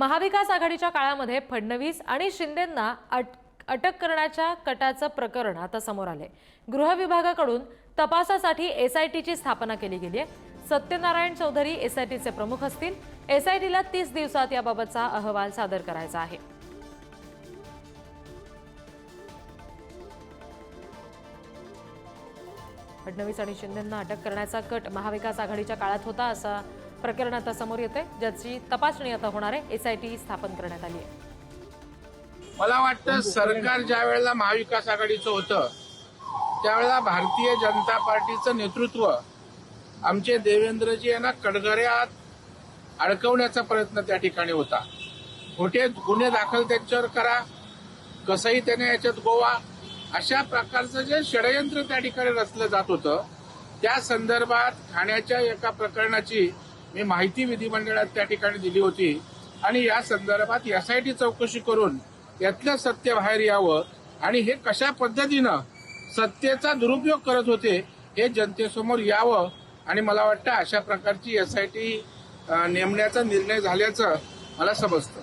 महाविकास आघाडीच्या काळामध्ये फडणवीस आणि शिंदेंना अट- अटक करण्याच्या कटाचं प्रकरण आता समोर आलंय. गृह विभागाकडून तपासासाठी टीची स्थापना केली गेली आहे. सत्यनारायण चौधरी एस आय टीचे प्रमुख असतील. टीला तीस दिवसात याबाबतचा अहवाल सादर करायचा आहे. फडणवीस आणि शिंदेंना अटक करण्याचा कट महाविकास आघाडीच्या काळात होता असा प्रकरण आता समोर येते ज्याची तपासणी आता होणार आहे. एसआयटी स्थापन करण्यात आली आहे. मला वाटतं सरकार ज्या वेळेला महाविकास आघाडीचं होतं त्यावेळेला भारतीय जनता पार्टीचं नेतृत्व आमचे देवेंद्रजी यांना कडगऱ्यात अडकवण्याचा प्रयत्न त्या ठिकाणी होता. खोटे गुन्हे दाखल त्यांच्यावर करा कसंही त्याने याच्यात गोवा अशा प्रकारचं जे षडयंत्र त्या ठिकाणी रचलं जात होतं त्या संदर्भात ठाण्याच्या एका प्रकरणाची मी माहिती विधिमंडळात त्या ठिकाणी दिली होती. आणि या संदर्भात एसआयटी चौकशी करून यातलं सत्य बाहेर यावं आणि हे कशा पद्धतीनं सत्तेचा दुरुपयोग करत होते हे जनतेसमोर यावं आणि मला वाटतं अशा प्रकारची एसआयटी नेमण्याचा निर्णय झाल्याचं मला समजतं.